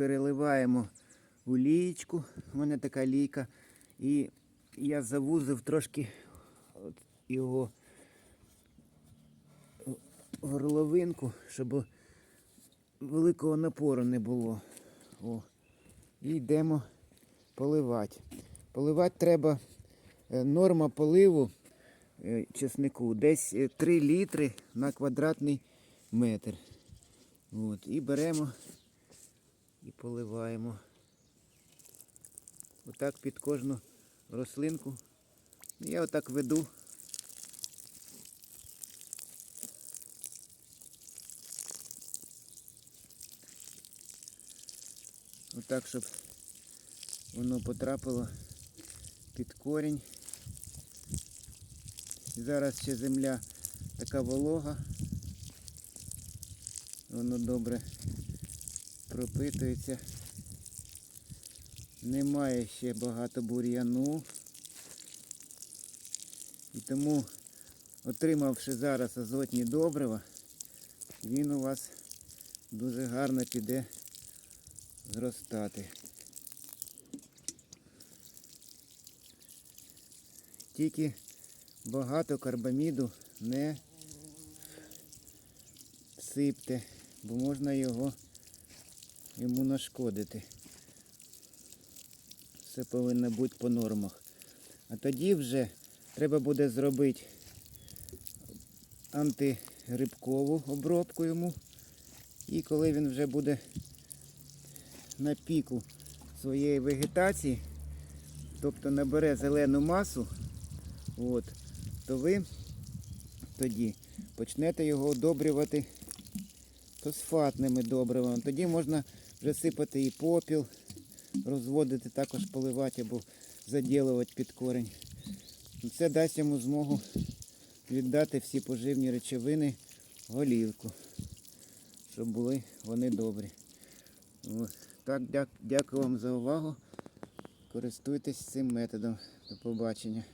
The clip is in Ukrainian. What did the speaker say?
переливаємо у лієчку. У мене така лійка. І я завузив трошки його горловинку, щоб великого напору не було. О. І йдемо поливати. Поливати треба е, норма поливу е, чеснику десь е, 3 літри на квадратний метр. От. І беремо поливаємо. Отак під кожну рослинку. Я отак веду. Отак, щоб воно потрапило під корінь. Зараз ще земля така волога. Воно добре пропитується. Немає ще багато бур'яну. І тому, отримавши зараз азотні добрива, він у вас дуже гарно піде зростати. Тільки багато карбаміду не сипте, бо можна його йому нашкодити. Все повинно бути по нормах. А тоді вже треба буде зробити антигрибкову обробку йому. І коли він вже буде на піку своєї вегетації, тобто набере зелену масу, от, то ви тоді почнете його одобрювати фосфатними добривами. Тоді можна вже сипати і попіл, розводити, також поливати або заділувати під корінь. Це дасть йому змогу віддати всі поживні речовини голівку, щоб були вони добрі. От. Так, дякую вам за увагу. Користуйтесь цим методом. До побачення.